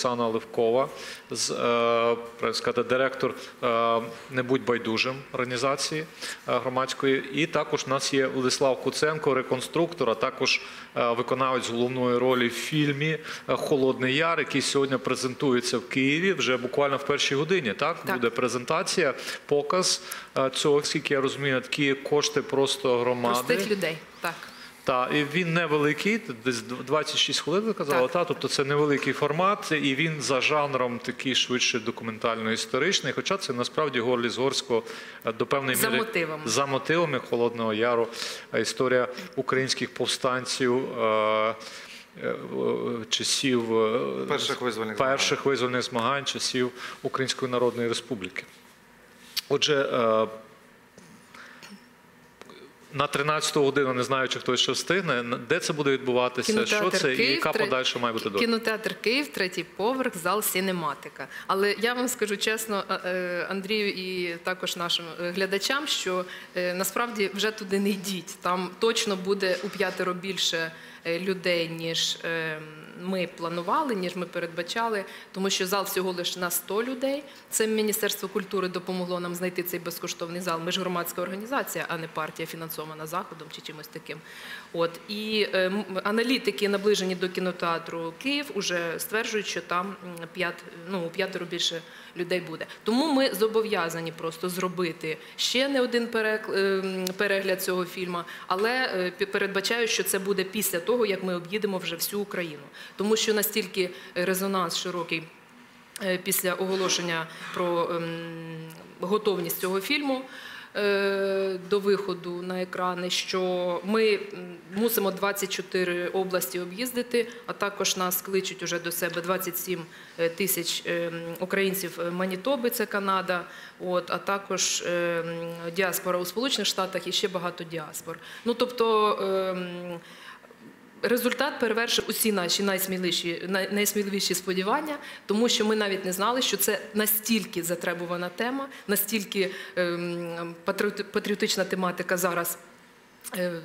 Оксана Левкова, з, е, сказати, директор е, Не будь байдужим організації е, громадської. І також у нас є Владислав Куценко, реконструктор, а також виконавець головної ролі в фільмі Холодний Яр, який сьогодні презентується в Києві вже буквально в першій годині. Так, Так. буде презентація, показ цього, скільки я розумію, такі кошти просто громади. Простих людей. Так. Так, і він невеликий, десь 26 хвилин ви казали, Так. та, тобто це невеликий формат, і він за жанром такий швидше документально-історичний. Хоча це насправді Горлі з Горського е, до певної За міри мотивами. за мотивами Холодного Яру, е, історія українських повстанців. е, Часів Перших визвольних перших визвольних змагань часів Української Народної Республіки. Отже, е, на 13 годину, не знаю, чи хтось ще встигне, де це буде відбуватися, що це і яка тре- подальша має бути доля? Кінотеатр Київ, третій поверх, зал Сінематика. Але я вам скажу чесно, е, е, Андрію і також нашим е, глядачам, що насправді вже туди не йдіть. Там точно буде у п'ятеро більше людей, ніж е, ми планували, ніж ми передбачали, тому що зал всього лише на 100 людей. Це Міністерство культури допомогло нам знайти цей безкоштовний зал. Ми ж громадська організація, а не партія фінансована заходом чи чимось таким. От і е, аналітики, наближені до кінотеатру Київ, уже стверджують, що там м, п'ят, ну, п'ятеро більше людей буде. Тому ми зобов'язані просто зробити ще не один е, перегляд цього фільму, але е, передбачаю, що це буде після того, як ми об'їдемо вже всю Україну, тому що настільки резонанс широкий е, після оголошення про ем, готовність цього фільму. е, До виходу на екрани, що ми мусимо 24 області об'їздити, а також нас кличуть уже до себе 27 тисяч ем, українців е, Манітоби, це Канада, от, а також ем, діаспора у Сполучених Штатах і ще багато діаспор. Ну тобто. Результат перевершив усі наші найсміливіші, найсміливіші сподівання, тому що ми навіть не знали, що це настільки затребувана тема, настільки ем, патріотична тематика зараз. е,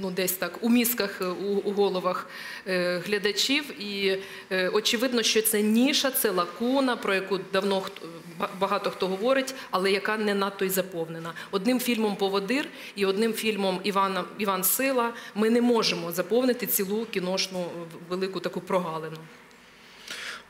Ну, десь так у мізках, е, у, у головах е, глядачів, і е, очевидно, що це ніша, це лакуна, про яку давно хто- багато хто говорить, але яка не надто й заповнена. Одним фільмом Поводир і одним фільмом Івана Іван Сила ми не можемо заповнити цілу кіношну велику таку прогалину.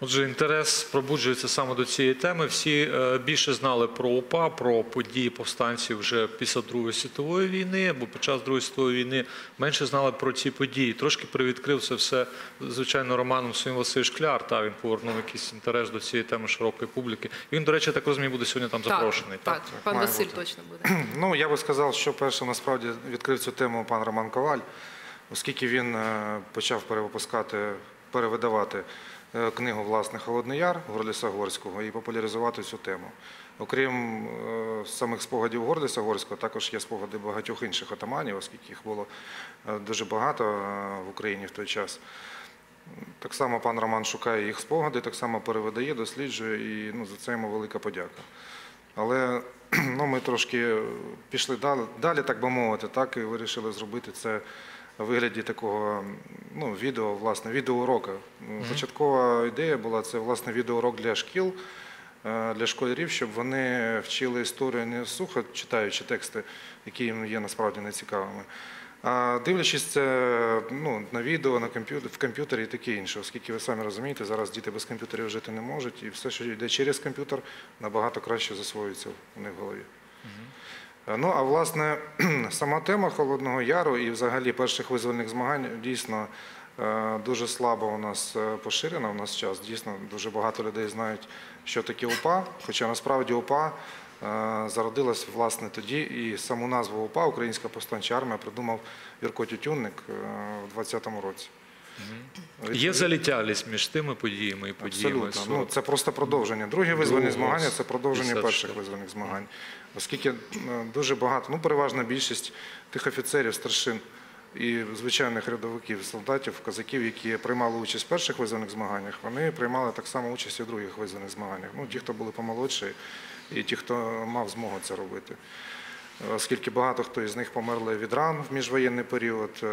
Отже, інтерес пробуджується саме до цієї теми. Всі е, більше знали про УПА, про події повстанців вже після Другої світової війни або під час Другої світової війни. Менше знали про ці події. Трошки привідкрив це все, звичайно, романом своїм Василь Шкляр. Та він повернув якийсь інтерес до цієї теми широкої публіки. І він, до речі, так розумію, буде сьогодні там запрошений. Так, так, пан Василь бути. точно буде. Ну, я би сказав, що перше насправді відкрив цю тему пан Роман Коваль, оскільки він е, почав перевипускати, перевидавати книгу власне Холодний Яр Горліса Горського і популяризувати цю тему. Окрім е, самих спогадів Горліса Горського, також є спогади багатьох інших отаманів, оскільки їх було е, дуже багато е, в Україні в той час. Так само пан Роман шукає їх спогади, так само перевидає, досліджує, і ну, за це йому велика подяка. Але ну, ми трошки пішли далі, так би мовити, так, і вирішили зробити це вигляді такого ну, відео, власне, відеоурока. Початкова ідея була це власне відеоурок для шкіл, е, для школярів, щоб вони вчили історію не сухо читаючи тексти, які їм є насправді нецікавими. А дивлячись це ну, на відео, на комп'ютер, в комп'ютері і таке інше, оскільки ви самі розумієте, зараз діти без комп'ютерів жити не можуть, і все, що йде через комп'ютер, набагато краще засвоюється у них в голові. Е, Ну, а власне, сама тема Холодного Яру і взагалі перших визвольних змагань дійсно е, дуже слабо у нас е, поширена в нас час. Дійсно, дуже багато людей знають, що таке УПА, хоча насправді УПА е, зародилась власне тоді, і саму назву УПА, Українська повстанча армія, придумав Юрко Тютюнник е, в 20-му році. Є залітялість між тими подіями і подіями. Абсолютно. Ну, це просто продовження. Другі визвольні змагання це продовження перших визвольних змагань. Оскільки е, дуже багато, ну переважна більшість тих офіцерів, старшин і звичайних рядовиків, солдатів, козаків, які приймали участь в перших визвольних змаганнях, вони приймали так само участь і в других визвольних змаганнях. Ну, ті, хто були помолодші, і ті, хто мав змогу це робити. Оскільки багато хто із них померли від ран в міжвоєнний період, е,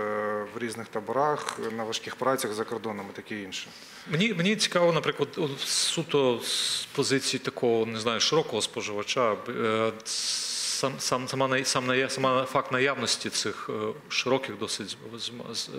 в різних таборах, на важких працях за кордоном і таке інше. Мені, мені цікаво, наприклад, суто з позиції такого, не знаю, широкого споживача. Сам, сам, сама, сам, сама факт наявності цих е, широких, досить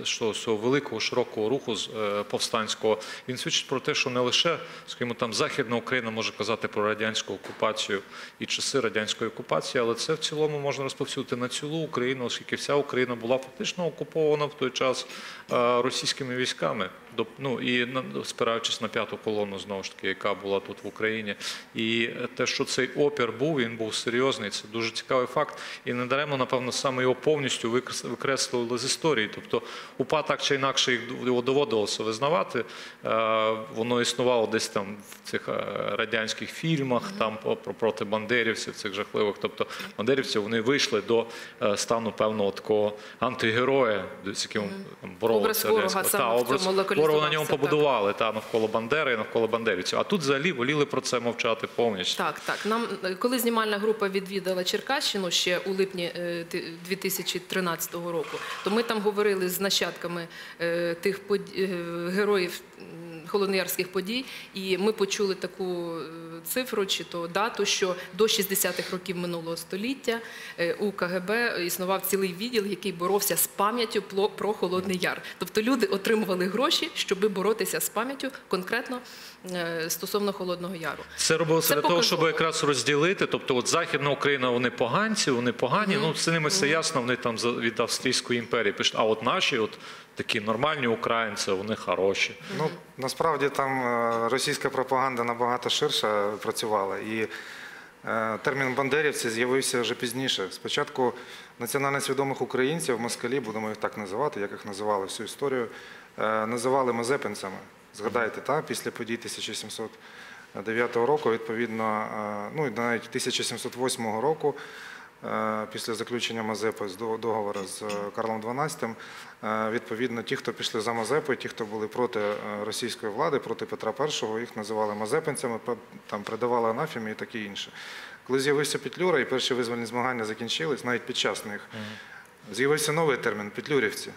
що, цього великого широкого руху е, повстанського, він свідчить про те, що не лише, скажімо, там Західна Україна може казати про радянську окупацію і часи радянської окупації, але це в цілому можна розповсюдити на цілу Україну, оскільки вся Україна була фактично окупована в той час е, російськими військами. Ну і спираючись на п'яту колону, знову ж таки, яка була тут в Україні, і те, що цей опір був, він був серйозний. Це дуже цікавий факт. І недаремно, напевно, саме його повністю викрес- викреслювали з історії. Тобто, УПА так чи інакше їх його доводилося визнавати. Е, Воно існувало десь там в цих е, радянських фільмах, там про проти бандерівців, цих жахливих. Тобто бандерівці вони вийшли до е, стану певного такого антигероя, з яким боролися. ворога саме в образ цьому ворога на ньому так. побудували та навколо Бандери і навколо бандерівців. А тут взагалі воліли про це мовчати повністю. Так, так. Нам е, коли знімальна група відвідала Черкащину ще у липні е, 2013 року, то ми там говорили з нащадками е, тих е, героїв холодноярських подій, і ми почули таку е, цифру чи то дату, що до 60-х років минулого століття е, у КГБ існував цілий відділ, який боровся з пам'яттю про Холодний Яр. Тобто люди отримували гроші, щоб боротися з пам'яттю конкретно е, стосовно Холодного Яру. Це робилося для того, щоб якраз розділити. Тобто, от Західна Україна, вони поганці, вони погані. Ну з ними все ясно. Вони там від Австрійської імперії пишуть. А от наші, от такі нормальні українці, вони хороші. Ну, насправді там е, російська пропаганда набагато ширше працювала. І е, термін бандерівці з'явився вже пізніше. Спочатку національно свідомих українців, москалі, будемо їх так називати, як їх називали всю історію, е, називали мазепинцями. Згадайте, та, після подій 1709 року, відповідно, ну і навіть 1708 року. Після заключення Мазепи з договору з Карлом XII, відповідно, ті, хто пішли за Мазепою, ті, хто були проти е, російської влади, проти Петра І, їх називали мазепинцями, там придавали анафемі і таке інше. Коли з'явився Петлюра і перші визвольні змагання закінчились, навіть під час них, з'явився новий термін петлюрівці.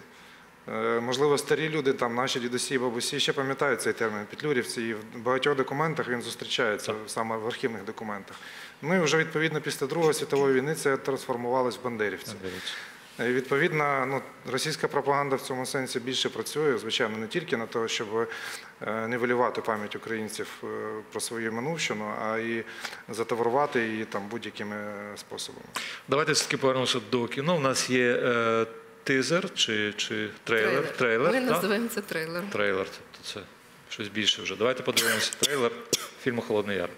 Е, Можливо, старі люди, там наші дідусі і бабусі ще пам'ятають цей термін петлюрівці, і в багатьох документах він зустрічається саме в архівних документах. Ну і вже відповідно після Другої світової війни це трансформувалось в бандерівці. І, Відповідно, ну, російська пропаганда в цьому сенсі більше працює, звичайно, не тільки на те, щоб е, нівелювати пам'ять українців е, про свою минувщину, а і затаврувати її там будь-якими способами. Давайте все-таки повернемося до кіно. У нас є е, тизер чи, чи трейлер. трейлер Ми так? називаємо це трейлером. Трейлер, тобто це щось більше вже. Давайте подивимося трейлер фільму Холодний Яр.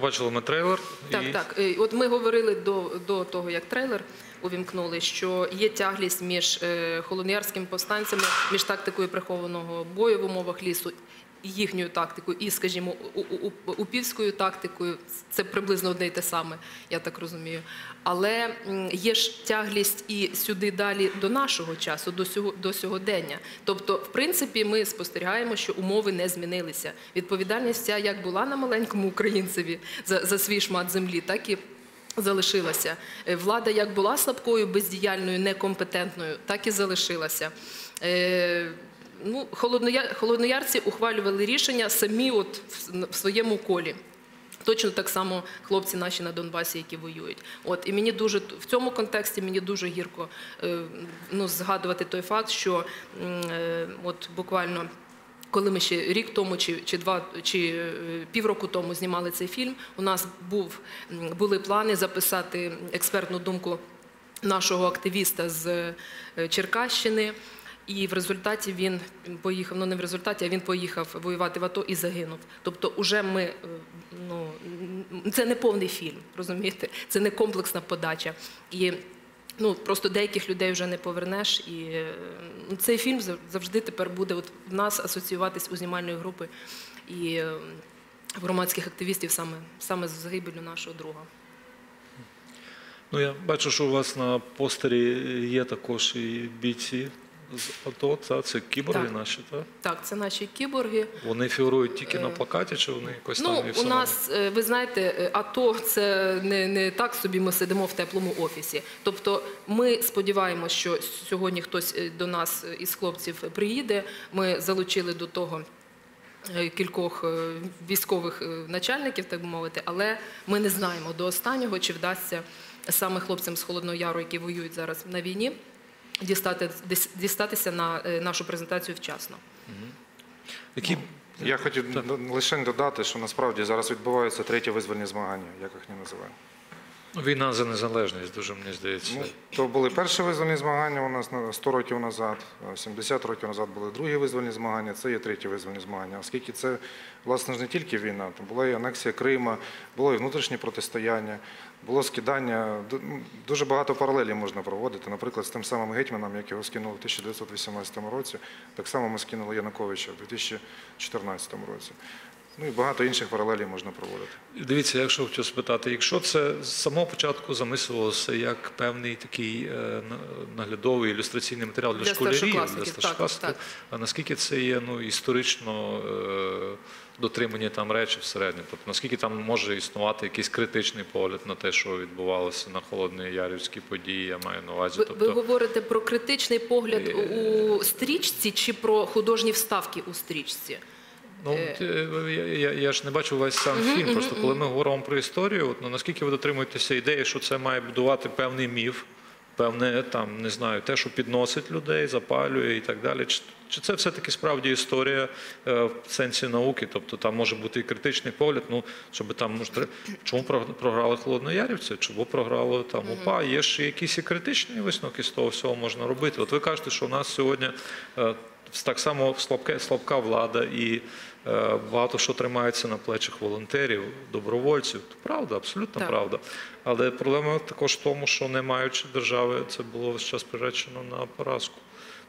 Побачили ми трейлер. Так, і... так. Е, От ми говорили до, до того, як трейлер увімкнули, що є тяглість між е, холодноярськими повстанцями, між тактикою прихованого бою в умовах лісу їхньою тактикою, і, скажімо, упівською тактикою це приблизно одне й те саме, я так розумію. Але є ж тяглість і сюди далі до нашого часу, до сього до сьогодення. Тобто, в принципі, ми спостерігаємо, що умови не змінилися. Відповідальність ця як була на маленькому українцеві за, за свій шмат землі, так і залишилася. Е, Влада як була слабкою, бездіяльною, некомпетентною, так і залишилася. Ну, холодноярці ухвалювали рішення самі от в, своєму колі. Точно так само хлопці наші на Донбасі, які воюють. От і мені дуже в цьому контексті мені дуже гірко е, ну, згадувати той факт, що е, от буквально. Коли ми ще рік тому чи, чи два чи е, півроку тому знімали цей фільм, у нас був були плани записати експертну думку нашого активіста з Черкащини. І в результаті він поїхав, ну не в результаті, а він поїхав воювати в АТО і загинув. Тобто, уже ми е, ну це не повний фільм, розумієте? Це не комплексна подача. І ну просто деяких людей вже не повернеш. І е, ну, цей фільм завжди тепер буде от в нас асоціюватись у знімальної групи і е, громадських активістів саме саме з загибелю нашого друга. Ну, я бачу, що у вас на постері є також і бійці з АТО, та, це кіборги Так. наші, так? Так, це наші кіборги. Вони фігурують тільки на Е, плакаті, чи вони якось Ну, там і в у нас, е, ви знаєте, е, АТО це не, не так собі ми сидимо в теплому офісі. Тобто ми сподіваємося, що сьогодні хтось до нас із хлопців приїде. Ми залучили до того кількох військових начальників, так би мовити, але ми не знаємо до останнього, чи вдасться саме хлопцям з Холодного Яру, які воюють зараз на війні, дістати, дістатися на е, нашу презентацію вчасно. Які... Я хотів д- лише додати, що насправді зараз відбуваються треті визвольні змагання, як їх не називаємо. Ну, Війна за незалежність, дуже мені здається. Ну, то були перші визвольні змагання у нас на 100 років назад, а 70 років назад були другі визвольні змагання, це є треті визвольні змагання. Оскільки це, власне ж, не тільки війна, то була і анексія Крима, було і внутрішнє протистояння, було скидання. Ну, Дуже багато паралелів можна проводити. Наприклад, з тим самим гетьманом, як його скинули в 1918 році, так само ми скинули Януковича в 2014 році. Ну і багато інших паралелів можна проводити. Дивіться, якщо хочу спитати, якщо це з самого початку замислювалося як певний такий е, наглядовий ілюстраційний матеріал для, Для школярів, для старшокласників, так, так. а наскільки це є ну, історично е, дотримані там речі всередині? Тобто наскільки там може існувати якийсь критичний погляд на те, що відбувалося на холодної ярівській події, я маю на увазі. Ви, Тобто, ви говорите про критичний погляд Е, у стрічці чи про художні вставки у стрічці? Ну, е, я, я, я ж не бачив весь сам фільм. Просто коли ми говоримо про історію, от, ну, наскільки ви дотримуєтеся ідеї, що це має будувати певний міф, певне там, не знаю, те, що підносить людей, запалює і так далі. Чи, чи це все-таки справді історія е, в сенсі науки? Тобто там може бути і критичний погляд, ну, щоб там, може, чому програли Холодноярівці, чому програло там УПА? Є ж якісь і критичні висновки з того всього можна робити. От ви кажете, що у нас сьогодні е, так само слабке, слабка влада і багато що тримається на плечах волонтерів, добровольців. То правда, абсолютно Так. правда. Але проблема також в тому, що не маючи держави, це було весь час приречено на поразку.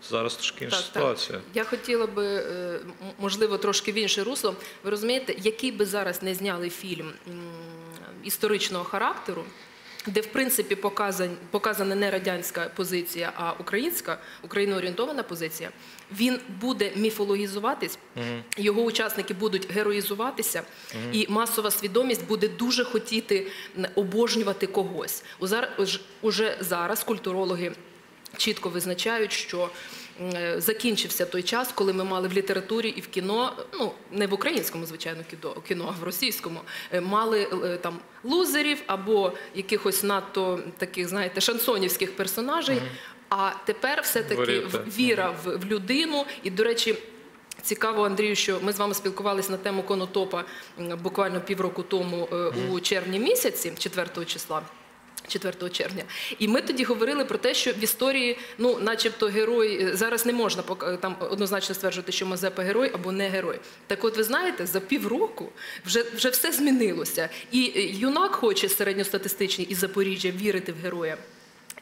Зараз трошки інша ситуація. Я хотіла би, е, можливо, трошки в інше русло. Ви розумієте, який би зараз не зняли фільм історичного характеру, де в принципі показан, показана не радянська позиція, а українська, україноорієнтована позиція, він буде міфологізуватись, його учасники будуть героїзуватися, і масова свідомість буде дуже хотіти обожнювати когось. Уже зараз культурологи чітко визначають, що е, закінчився той час, коли ми мали в літературі і в кіно, ну не в українському, звичайно, кіно, а в російському, е, мали е, там лузерів або якихось надто таких, знаєте, шансонівських персонажей. А тепер все-таки віра в, в людину. І, до речі, цікаво, Андрію, що ми з вами спілкувалися на тему конотопа буквально півроку тому е, у червні місяці, 4 числа. 4 червня, і ми тоді говорили про те, що в історії, ну, начебто, герой е, зараз не можна пока- там однозначно стверджувати, що Мазепа герой або не герой. Так, от ви знаєте, за півроку вже вже все змінилося. І е, юнак хоче середньостатистичний із Запоріжжя вірити в героя.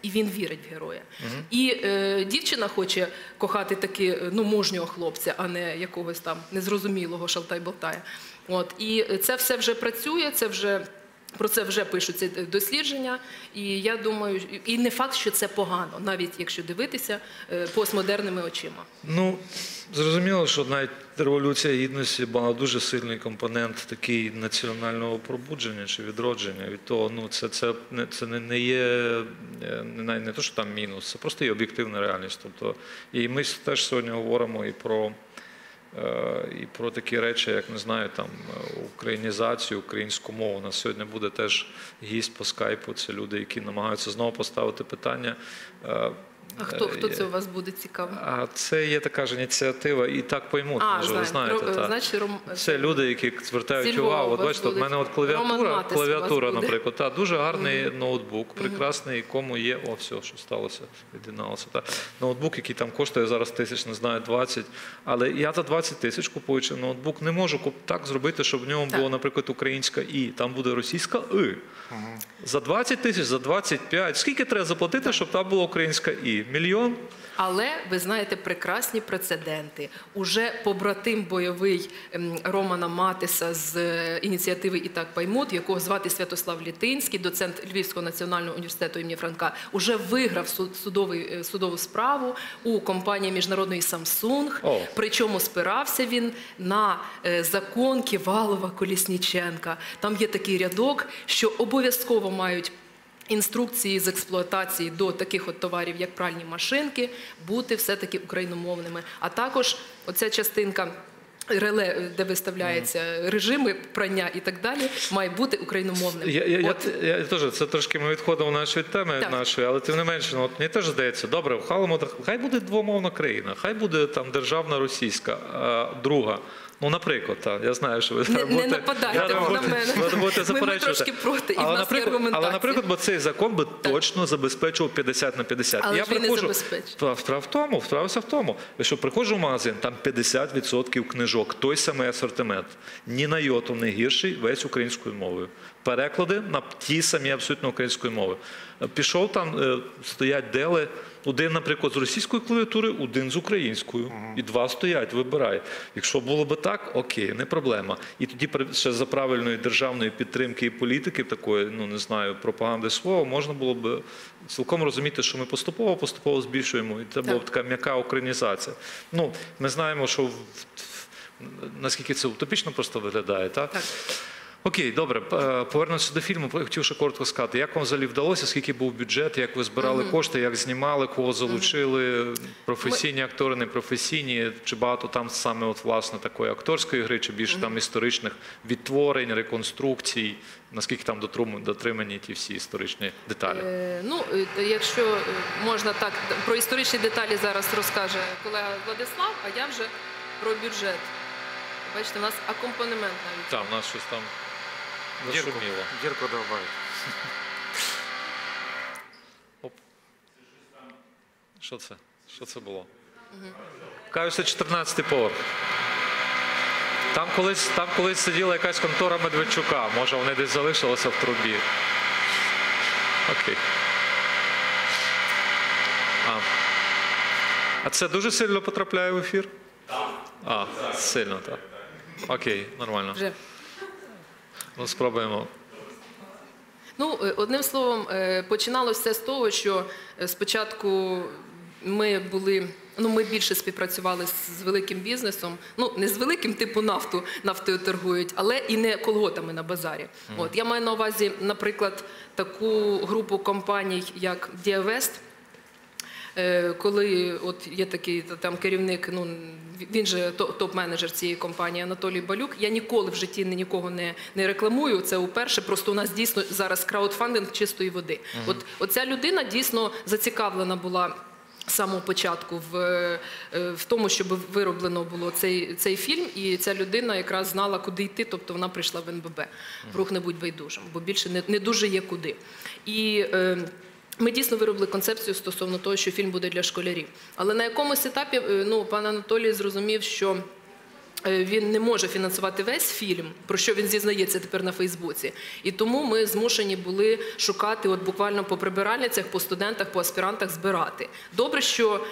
І він вірить в героя. І е, дівчина хоче кохати таки е, ну, мужнього хлопця, а не якогось там незрозумілого шалтай-болтая. От і це все вже працює, це вже. Про це вже пишуться дослідження, і я думаю, і не факт, що це погано, навіть якщо дивитися е, постмодерними очима. Ну, зрозуміло, що навіть революція гідності мала дуже сильний компонент такий національного пробудження чи відродження. Від того, ну це, це, не, це не, не є е, не, не то, що там мінус, це просто є об'єктивна реальність. Тобто, і ми теж сьогодні говоримо і про. Е, І про такі речі, як не знаю, там е, українізацію, українську мову. У нас сьогодні буде теж гість по скайпу. Це люди, які намагаються знову поставити питання. Е, А хто, е, хто це у вас буде цікаво? а це є така ж ініціатива, і так поймуть, А, може, ви знаєте. Ро- та. значить, Ром- Це люди, які звертають Зі увагу. От бачите, в мене от клавіатура, клавіатура, наприклад. Та, дуже гарний ноутбук, прекрасний, якому є. О, все, що сталося, від'єдналося. Та. Ноутбук, який там коштує зараз тисяч, не знаю, 20. Але я за 20 тисяч, купуючи ноутбук, не можу так зробити, щоб в ньому Так. було, наприклад, українська І. Там буде російська И. За 20 тисяч, за 25. Скільки треба заплатити, щоб там була українська І? Мільйон? Але ви знаєте прекрасні прецеденти. Уже побратим бойовий ем, Романа Матиса з е, ініціативи І так поймут, якого звати Святослав Літинський, доцент Львівського національного університету імені Франка, уже виграв суд- судовий, е, судову справу у компанії міжнародної Samsung. О. Причому спирався він на е, закон Ківалова Колісніченка. Там є такий рядок, що обов'язково мають. Інструкції з експлуатації до таких от товарів, як пральні машинки, бути все-таки україномовними. А також оця частинка реле, де виставляються режими прання і так далі, має бути україномовним. Я, я, От. я, я теж це трошки ми відходимо від теми Так. нашої, але тим не менше, ну, от мені теж здається, добре, вхалимо, хай буде двомовна країна, хай буде там державна російська, а, друга. Ну, наприклад, та, я знаю, що ви Не- зараз не будете- нападайте на будете- мене. будете Ми- ми трошки проти, і в нас є аргументація. але, наприклад, бо цей закон би точно забезпечував 50 на 50. Але я ж він не приходжу-. Справа справа в тому, справа в тому, що приходжу в магазин, там 50% книжок, той самий асортимент. Ні на йоту не гірший, весь українською мовою. Переклади на ті самі абсолютно українською мовою. Е, Пішов там, е, стоять дели, один, наприклад, з російської клавіатури, один з українською. І два стоять, вибирай. Якщо було би так, окей, не проблема. І тоді ще за правильної державної підтримки і політики, такої, ну не знаю, пропаганди слова, можна було б цілком розуміти, що ми поступово поступово збільшуємо, і це була б така м'яка українізація. Ну, ми знаємо, що наскільки це утопічно просто виглядає, так? Так. Окей, добре. Е, Повернемося до фільму. Хотів ще коротко сказати, як вам взагалі вдалося, скільки був бюджет, як ви збирали кошти, як знімали, кого залучили, професійні актори, непрофесійні, чи багато там саме от, власне такої акторської гри, чи більше там історичних відтворень, реконструкцій, наскільки там дотримані ті всі історичні деталі? Е, Ну, е, якщо можна так, про історичні деталі зараз розкаже колега Владислав, а я вже про бюджет. Бачите, у нас акомпанемент навіть. Там, у нас щось там Дірку, дірку довбай. Що це? Що це було? Каюся 14-й поверх. Там колись, там колись сиділа якась контора Медведчука. Може, вони десь залишилися в трубі. Окей. А. а це дуже сильно потрапляє в ефір? Так. А, сильно, так. Окей, нормально. Ну, спробуємо. Ну, е, одним словом, е, починалося все з того, що е, спочатку ми були. Ну, ми більше співпрацювали з великим бізнесом. Ну, не з великим типу нафту, нафтою торгують, але і не колготами на базарі. От я маю на увазі, наприклад, таку групу компаній, як Діавест. Е, Коли от є такий та- там керівник, ну він же топ-менеджер цієї компанії Анатолій Балюк. Я ніколи в житті ні- нікого не, не рекламую. Це уперше. Просто у нас дійсно зараз краудфандинг чистої води. От оця людина дійсно зацікавлена була. з самого початку в, е, в тому, щоб вироблено було цей, цей фільм, і ця людина якраз знала, куди йти, тобто вона прийшла в НББ. В рух не будь байдужим, бо більше не, не дуже є куди. І е, ми дійсно виробили концепцію стосовно того, що фільм буде для школярів. Але на якомусь етапі е, ну, пан Анатолій зрозумів, що е, він не може фінансувати весь фільм, про що він зізнається тепер на Фейсбуці. І тому ми змушені були шукати, от буквально по прибиральницях, по студентах, по аспірантах збирати. Добре, що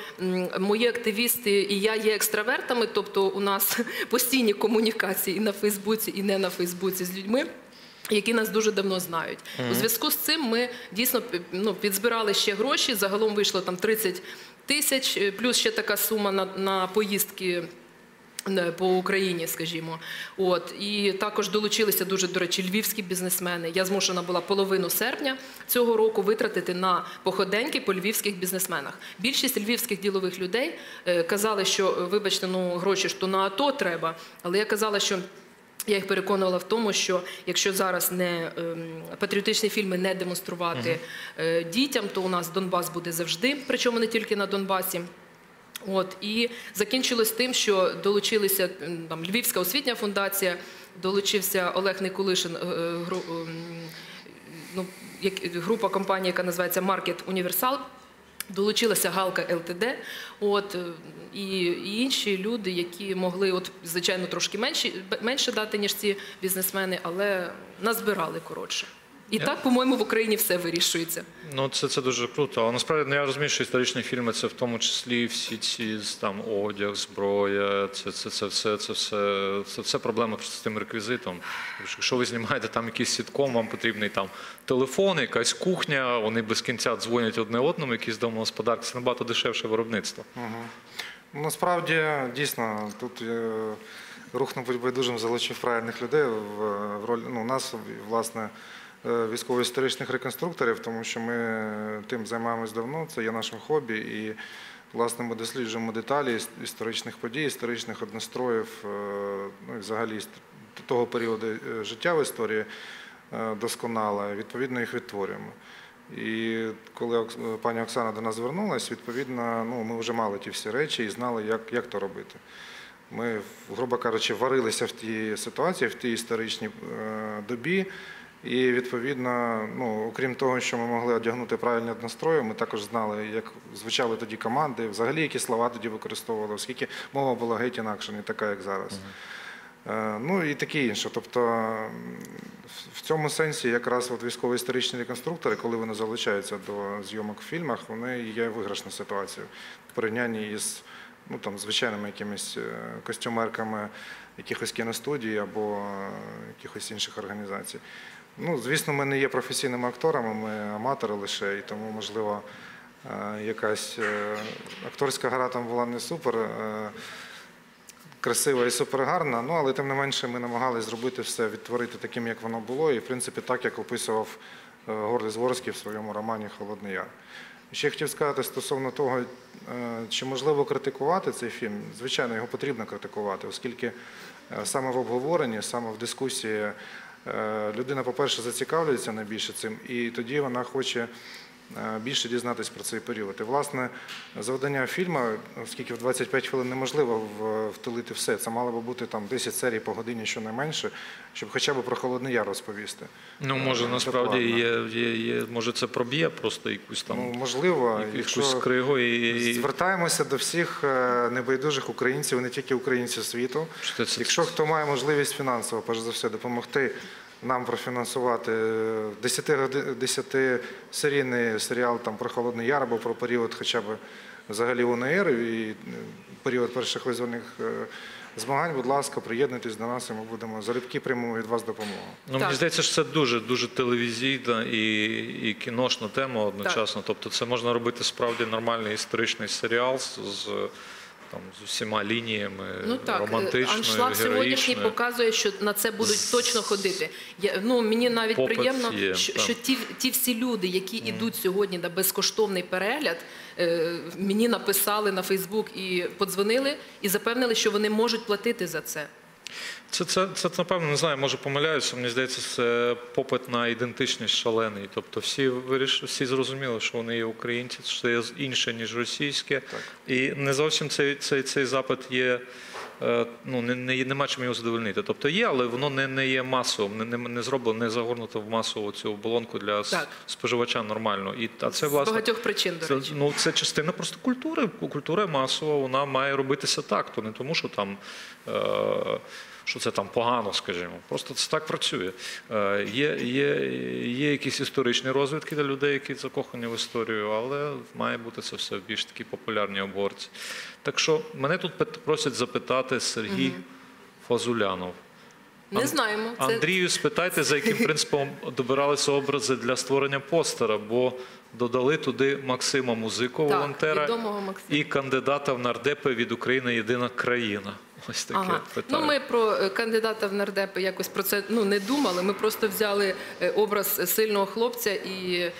мої активісти і я є екстравертами, тобто у нас постійні комунікації і на Фейсбуці, і не на Фейсбуці з людьми. Які нас дуже давно знають. У зв'язку з цим ми дійсно ну, підзбирали ще гроші. Загалом вийшло там 30 тисяч, е, плюс ще така сума на, на поїздки по Україні, скажімо. От і також долучилися дуже до речі львівські бізнесмени. Я змушена була половину серпня цього року витратити на походеньки по львівських бізнесменах. Більшість львівських ділових людей е, казали, що е, вибачте, ну гроші ж то на АТО треба. Але я казала, що. Я їх переконувала в тому, що якщо зараз не ем, патріотичні фільми не демонструвати е, дітям, то у нас Донбас буде завжди, причому не тільки на Донбасі. От і закінчилось тим, що долучилися там Львівська освітня фундація, долучився Олег Никулишин, е, е, гру, ем, ну, як, група компаній, яка називається Маркет Універсал. Долучилася Галка ЛТД, от е, і, і інші люди, які могли, от звичайно, трошки менше, менше дати ніж ці бізнесмени, але назбирали коротше. І так, по-моєму, в Україні все вирішується. Ну, це, це дуже круто. Але насправді ну, я розумію, що історичні фільми це в тому числі всі ці там одяг, зброя, це, це, це, все, це, все, це все проблема з тим реквізитом. Якщо ви знімаєте там якийсь сітком, вам потрібний там телефон, якась кухня, вони без кінця дзвонять одне одному, якісь домогосподарки, це набагато дешевше виробництво. Ну, Насправді, дійсно, тут е, рух на будь байдужим залучив правильних людей в, в роль ну, нас, власне, військово-історичних реконструкторів, тому що ми тим займаємось давно, це є нашим хобі. І, власне, ми досліджуємо деталі історичних подій, історичних одностроїв, е, ну взагалі того періоду е, життя в історії е, досконало, відповідно, їх відтворюємо. І коли пані Оксана до нас звернулася, відповідно, ну, ми вже мали ті всі речі і знали, як, як то робити. Ми, грубо кажучи, варилися в тій ситуації, в тій історичній е, добі. І відповідно, ну, окрім того, що ми могли одягнути правильні однострої, ми також знали, як звучали тоді команди, взагалі які слова тоді використовували, оскільки мова була геть інакша, не така, як зараз. Е, Ну і таке інше. Тобто в- в цьому сенсі якраз от військово-історичні реконструктори, коли вони залучаються до зйомок в фільмах, вони є виграшна ситуація в порівнянні із ну, там, звичайними якимись е, костюмерками якихось кіностудій або е, якихось інших організацій. Ну, звісно, ми не є професійними акторами, ми аматори лише, і тому, можливо, е, якась е, акторська гра там була не супер. е, красива і супергарна, ну але тим не менше ми намагалися зробити все, відтворити таким, як воно було, і в принципі так, як описував Горлі Зворський в своєму романі Холодний Яр. Ще хотів сказати стосовно того, чи можливо критикувати цей фільм. Звичайно, його потрібно критикувати, оскільки саме в обговоренні, саме в дискусії людина, по-перше, зацікавлюється найбільше цим, і тоді вона хоче е, більше дізнатись про цей період. І, власне, завдання фільму, оскільки в 25 хвилин неможливо в- втілити все, це мало би бути там 10 серій по годині щонайменше, щоб хоча б про Холодний Яр розповісти. Ну, може, Е, насправді є, є, є, може це проб'є просто якусь там Ну, можливо, якусь якщо кригу і, звертаємося до всіх е, небайдужих українців, не тільки українців світу. Що це- Якщо хто має можливість фінансово, перш за все, допомогти нам профінансувати 10-серійний серіал там, про Холодний Яр або про період хоча б взагалі УНР і е, період перших визвольних е, змагань, будь ласка, приєднуйтесь до нас і ми будемо залюбки приймемо від вас допомогу. Ну, мені здається, що це дуже дуже телевізійна і, і кіношна тема одночасно. Тобто, це можна робити справді нормальний історичний серіал з, з, там, з усіма лініями Ну так, е, романтичною, аншлаг сьогоднішній показує, що на це будуть точно ходити. Я, ну, мені навіть Попит приємно, є, що, що ті, ті всі люди, які йдуть сьогодні на безкоштовний перегляд, е, мені написали на Фейсбук і подзвонили і запевнили, що вони можуть платити за це. Це, це, це, напевно, не знаю, може помиляюся. Мені здається, це попит на ідентичність шалений. Тобто всі виріш... всі зрозуміли, що вони є українці, що це інше, ніж російське. І не зовсім цей, цей, цей запит є ну, не, не, нема чим його задовольнити. Тобто є, але воно не, не є масовим, не, не, не зроблено, не загорнуто в масову цю оболонку для Так. споживача нормально. І, а це, З багатьох причин, до це, ну, це частина просто культури. Культура масова, вона має робитися так, то не тому, що там. Е, що це там погано, скажімо. Просто це так працює. Е, є, є, є якісь історичні розвідки для людей, які закохані в історію, але має бути це все в більш такій популярній оборці. Так що мене тут просять запитати Сергій Фазулянов. Не Ан- знаємо. Андрію, спитайте, за яким принципом добиралися образи для створення постера, бо додали туди Максима Музику, Так, волонтера, Максима. і кандидата в нардепи від України Єдина країна. Ось таке Ага. питання. Ну, ми про е, кандидата в нардепи якось про це ну, не думали. Ми просто взяли е, образ сильного хлопця, і,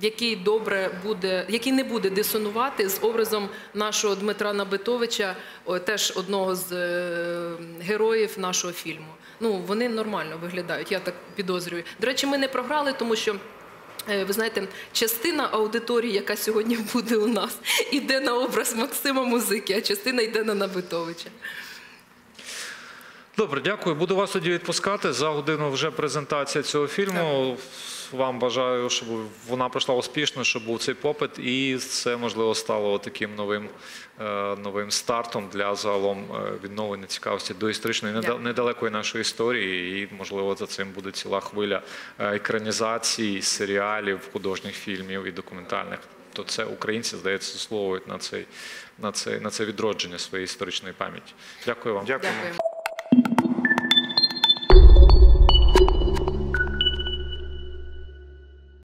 який добре буде, який не буде дисонувати з образом нашого Дмитра Набитовича, теж одного з е, героїв нашого фільму. Ну, вони нормально виглядають, я так підозрюю. До речі, ми не програли, тому що. Е, Ви знаєте, частина аудиторії, яка сьогодні буде у нас, іде на образ Максима Музики, а частина йде на Набитовича. Добре, дякую. Буду вас тоді відпускати. За годину вже презентація цього фільму. Вам бажаю, щоб вона пройшла успішно, щоб був цей попит, і це можливо стало таким новим, е, новим стартом для загалом е, відновлення цікавості до історичної недалекої нашої історії. І можливо за цим буде ціла хвиля е, екранізацій, серіалів, художніх фільмів і документальних. То це українці, здається, заслуговують на цей на це на це відродження своєї історичної пам'яті. Дякую вам. Дякуємо. Дякую.